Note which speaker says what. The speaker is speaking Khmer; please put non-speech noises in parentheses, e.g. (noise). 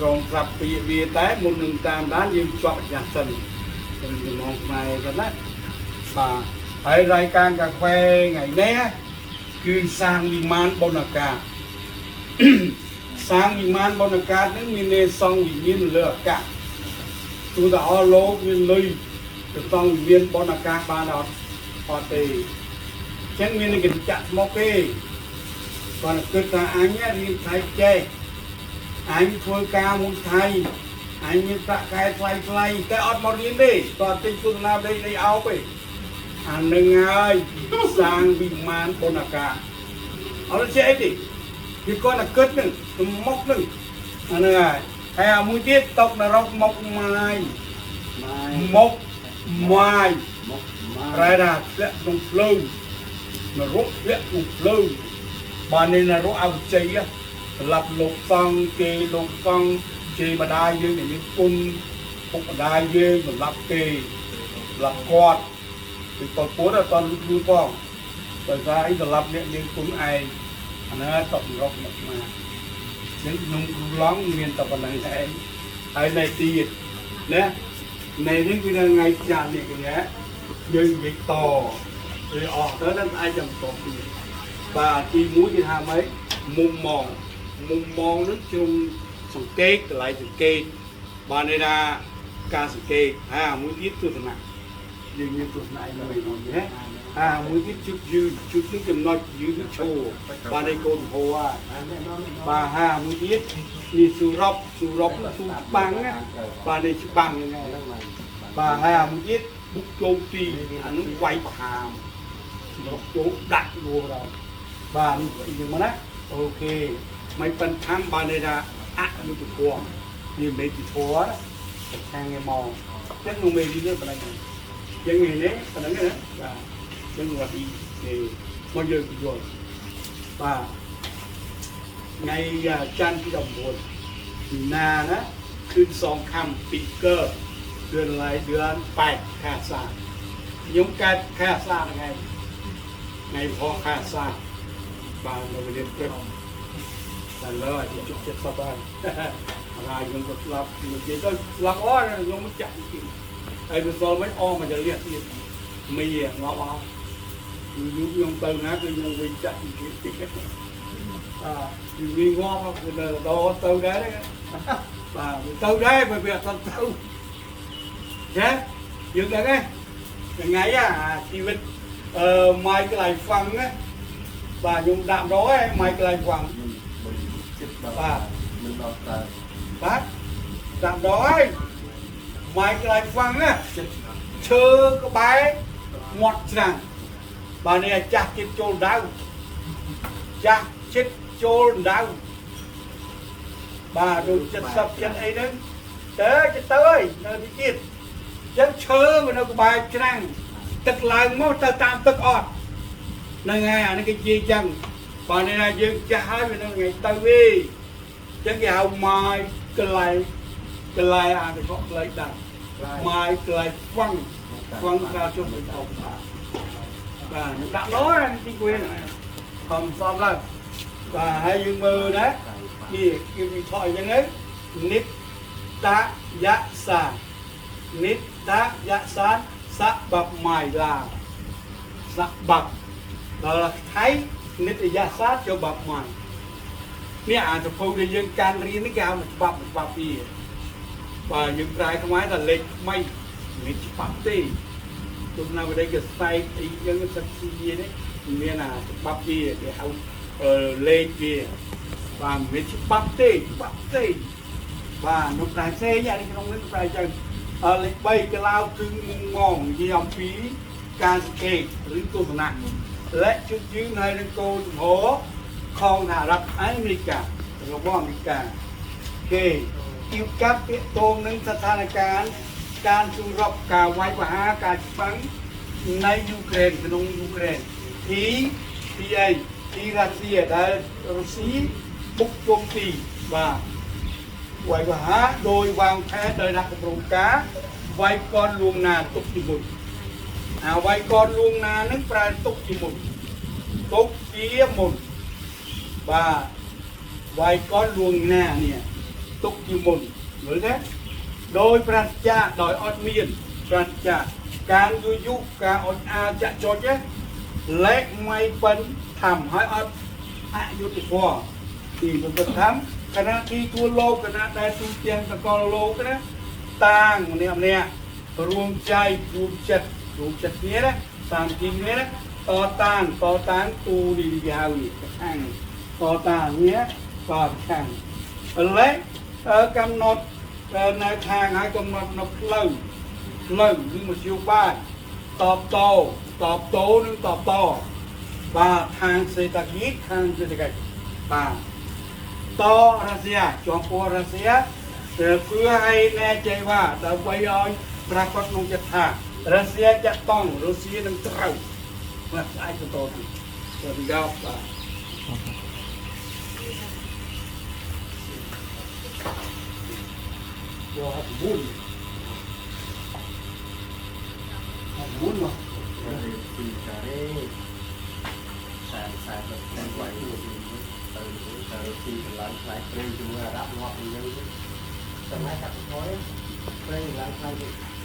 Speaker 1: ក្រុមប្រាប់ពីវាតែមុននឹងតាមដានយើងជាប់អាសិនទៅមងខ្មែរទៅណាបាទហើយរายការកាហ្វេថ្ងៃនេះគឺសាងវិមានបុណ្យអាកាសសាងវិមានបុណ្យអាកាសហ្នឹងមានន័យសង់វិមានលើអាកាសទូទៅអស់លោកមានលុយទៅសង់វិមានបុណ្យអាកាសបានអត់អត់ទេអញ្ចឹងមានគេចាក់មកទេគាត់គិតថាអញរៀនថៃចេះ អញធ្វើការមួយថៃអញមានប្រាក់ខែថ្លៃថ្លៃតែអត់មករៀនទេតើទិញទស្សនាដីដីអោបទេអានឹងហើយសាងវិមានបុណ្យអាកាសអត់ចេះអីទេវាគាត់តែគិតនឹងមុខនឹងអាហ្នឹងហើយហើយអាមួយទៀតຕົកនរកមុខម៉ាយ
Speaker 2: My
Speaker 1: មុខម៉ាយ
Speaker 2: mok
Speaker 1: ប្រែថាធ្លាក់ក្នុងភ្លើងនរកធ្លាក់ក្នុងភ្លើងបាននេះនរកអវិជ័យ សម្រាប់លោកសង្ឃគេលោកសង្ឃជេម្ដាយយើងដែលមានគុណពុកម្ដាយយើងសម្រាប់គេសម្រាប់គាត់ពីប៉ុលពតអត់តលឺខ្លួនផងដោយសារអីសម្រាប់អ្នកយើងគុណឯងអាហ្នឹងតបរកមកមកចឹងខ្ញុំគ្រូឡងមានតែប៉ុណ្្នឹងឯងហើយនៅទៀតណានៅនេះគឺនៅថ្ងៃចាស់នេះគេណាយើងនិយាយតឬអស់ទៅនឹងអាចចាំតទៀតបាទទី1គេថាម៉េចមុំម៉ង មុំម៉ងនឹងជ្រុំសង្កេតកន្លែងសង្កេតបានន័យថាការសង្កេតហើយអាមួយទៀតទស្សនៈយើងមានទស្សនៈមួយនោះណាអាមួយទៀតជឹកយឺតជឹកនេះចំណុចយឺតឈោបានឲ្យកូនហោបាទហាមួយទៀតនេះសុរ៉ុបសុរ៉ុបស៊ូបាំងណាបាទនេះច្បាំងហ្នឹងហើយបាទហើយអាមួយទៀតបុកចូលទីអានោះវាយខាមបុកចូលដាក់រួដល់បាទនេះយ៉ាងមកណាអូខេ ไม่เป็นทางบาลีดาอะมุตุพวงนี่เมจิทัวร์ทางเงมองยังงูเมจิเรื่องอะไรยังไงเนี่ยขนาดนี้นะยังงูอีเนี่มันยืะกี่คนป่าในจันที่ดำบนนานะคืนสองคำปิดเกอร์เดือนหลายเดือนแปดคาสร้างยงกันคาสร้างไง ในพอคาสร้างบางเราไปเรียนเรื่อ là (laughs) chỉ chụp chết sao ta là dùng một lạp một chế cho lạp ó dùng một chặt ai bây giờ mấy o mà giờ liệt mì à? ngó ao à? dùng dùng từ nát cái dùng bị chặt không (laughs) à, thì là đấy đấy. (laughs) Và từ đấy, bởi vì thật từ nhé dừng lại cái. Ngày à thì mai cái lại phẳng á. Và đạm đó mai cái lại phẳng phăng
Speaker 2: Ba mình đọc là
Speaker 1: bác đạm đó ấy ไม่ cái lại phăng á chơ cái bài ngọt rằng បាទនេះចាស់ចិត្តចូលដៅចាស់ចិត្តចូលដៅបាទដូចចិត្តសពចិត្តអីហ្នឹងទៅចិត្តទៅហើយនៅទីទៀតចឹងឈើមកនៅក្បែរច្រាំងទឹកឡើងមកទៅតាមទឹកអត់ហ្នឹងហើយអានេះគេនិយាយចឹង បាទនេះថាយើងចាស់ហើយវានៅថ្ងៃទៅវិញចឹងគេហៅម៉ាយកន្លែងកន្លែងអាទៅកន្លែងដាក់ម៉ាយកន្លែងហ្វាំងហ្វាំងការជុំទៅអបបាទ បាទដាក់លោទីគួយខំសំឡើងបាទហើយយើងមើលណានេះគេវិថយអញ្ចឹងនិតតយសានិតតយសាសបបម៉ៃឡាសបបដល់ថៃ និតយសាចូលបបម៉ៃនេះអាសភៅដែលយើងកាន់រៀននេះគេហៅមួយច្បាប់មួយច្បាប់ពីបាទយើងប្រែខ្មែរថាលេខថ្មីមិនច្បាប់ទេទស្សនវិស័យគេស្បែកអីយើងសិក្សានេះមានអាច្បាប់វាគេហៅអឺលេខវាបាទមានច្បាប់ទេច្បាប់ទេបាទនោះតែផ្សេងអានេះក្នុងនេះតែចឹងអឺលេខ3កលោគឺមុងងងនិយាយអំពីការសង្កេតឬទស្សនៈ และจุดยืนហើយនឹងគោលជំហរของសហរដ្ឋអាមេរិករបស់អាមេរិកគេគៀវកាត់ពាក្យតងនឹងស្ថានភាព ការជំរកការវាយប្រហារការច្បាំងในยูเครนក្នុងยูเครนទីទីអីទីរ៉ាស៊ីដែលរុស្ស៊ីបុកជុំទីបាទវាយប្រហារโดยวางแผนโดยដាក់គម្រោងការវាយកនលួងណាទុកទីមុន អាវ័យកនលួងណានឹងប្រែទុកជាមុនទុកជាមុនបាទវាយកនលួងណានេះទុកជាមុនមើលទេដោយប្រាសចាដោយអត់មានប្រាសចាការយូយូការអត់អាចាក់ចុចលេខម៉ៃប៉ិនធំហើយអត់អយុត្តិធម៌ទីពុទ្ធធម៌គណៈទីទួលលោកគណៈដែលទូទាំងសកលលោកណាតាងម្នាក់ម្នាក់រួមใจរួមចិត្ត รวมจัดเนี้ยนะตามจริงเนี้ยนะต่อต้านต่อต้านตูดียาวอีกข้างต่อต้านเนี้ยต่อข้างและกำหนดเอ่อแนวทางให้กำหนดนกเล่าเล่าหรือมาชิวบ้านตอบโตตอบโตนึงตอบโตบาทางเศรษฐกิจทางเศรษฐกิจบาต่อรัสเซียจอมพลรัสเซียเพื่อให้แน่ใจว่าแต่ไว้ยอยปรากฏลงจะทาง รัสเซียจะต้องรัสเซียนั้นเท่าว่าไอ้ตัวนั้นตัวที่ยาว
Speaker 2: กว่า Ja, hat einen Boden. Hat einen Boden noch. Hãy subscribe cho kênh Ghiền Mì Gõ Để không bỏ lỡ những video hấp dẫn